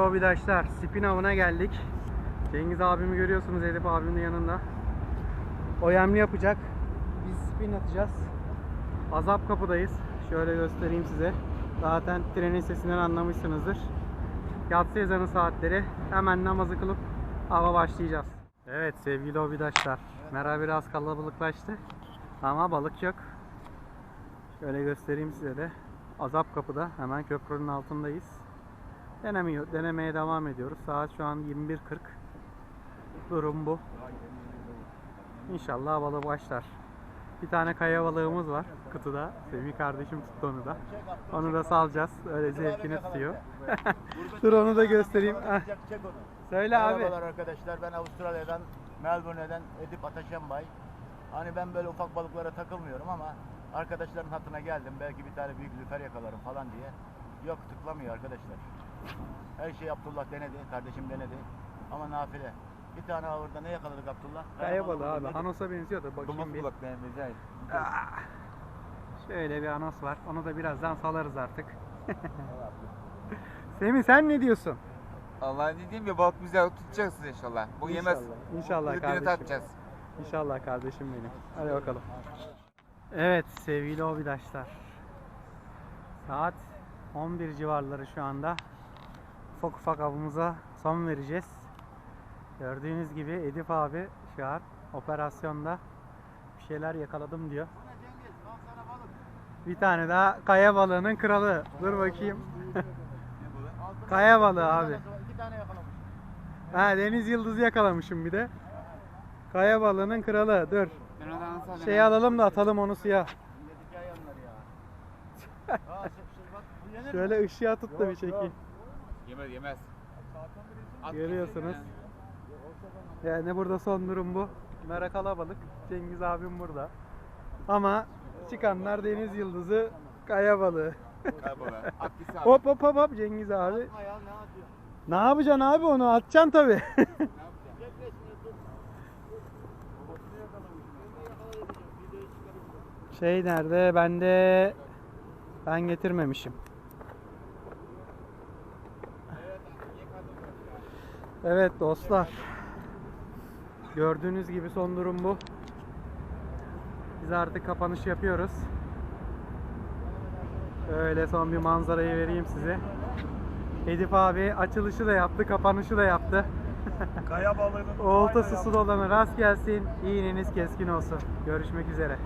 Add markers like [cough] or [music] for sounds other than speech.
arkadaşlar spin avına geldik. Cengiz abimi görüyorsunuz Edip abimin yanında. O yemli yapacak. Biz spin atacağız. Azap kapıdayız. Şöyle göstereyim size. Zaten trenin sesinden anlamışsınızdır. Yatsı ezanı saatleri. Hemen namazı kılıp hava başlayacağız. Evet sevgili obidaşlar. Mera biraz kalabalıklaştı. Ama balık yok. Şöyle göstereyim size de. Azap kapıda. Hemen köprünün altındayız. Denemiyor, denemeye devam ediyoruz. Saat şu an 21.40. Durum bu. İnşallah balığı başlar. Bir tane kaya balığımız var kıtıda. Semih kardeşim tuttu onu da. Onu da salacağız. Öyle zevkini tutuyor. [laughs] Dur onu da göstereyim. Ah. Söyle abi. Merhabalar arkadaşlar. Ben Avustralya'dan, Melbourne'den Edip Ataşembay. Hani ben böyle ufak balıklara takılmıyorum ama arkadaşların hatına geldim. Belki bir tane büyük lüfer yakalarım falan diye. Yok tıklamıyor arkadaşlar. Her şeyi Abdullah denedi, kardeşim denedi. Ama nafile. Bir tane avırda ne yakaladık Abdullah? Kaya balığı abi. Yedik. Hanos'a benziyor da bakayım bir. Ah. Şöyle bir anos var. Onu da birazdan salarız artık. [laughs] Semih sen ne diyorsun? Allah diyeyim ya balık güzel tutacaksın inşallah. Bu yemez. İnşallah kardeşim. tatacağız. İnşallah kardeşim benim. Hadi bakalım. Evet sevgili obidaşlar. Saat 11 civarları şu anda. Ufak ufak avımıza son vereceğiz. Gördüğünüz gibi Edip abi şu an operasyonda bir şeyler yakaladım diyor. Bir tane daha kaya balığının kralı. Dur bakayım. [laughs] Kaya balığı abi. Ha deniz yıldızı yakalamışım bir de. Kaya balığının kralı. Dur. Şey alalım da atalım onu suya. [laughs] yenir? Şöyle ışığa tut da bir çekeyim. Yemez yemez. At Görüyorsunuz. Yani burada son durum bu. Mera kalabalık. Cengiz abim burada. Ama çıkanlar deniz yıldızı, kaya balığı. At gitsin abi. Hop hop hop hop Cengiz abi. Ne atıyor? Ne yapacaksın abi onu? Atacaksın tabi. Resmini. Babasını yakalamış. Videoyu şey nerede? Ben de ben getirmemişim. Evet dostlar. Gördüğünüz gibi son durum bu. Biz artık kapanış yapıyoruz. Öyle son bir manzarayı vereyim size. Edip abi açılışı da yaptı, kapanışı da yaptı. [laughs] Kaya balığının Oltası su dolanı rast gelsin. İğneniz keskin olsun. Görüşmek üzere.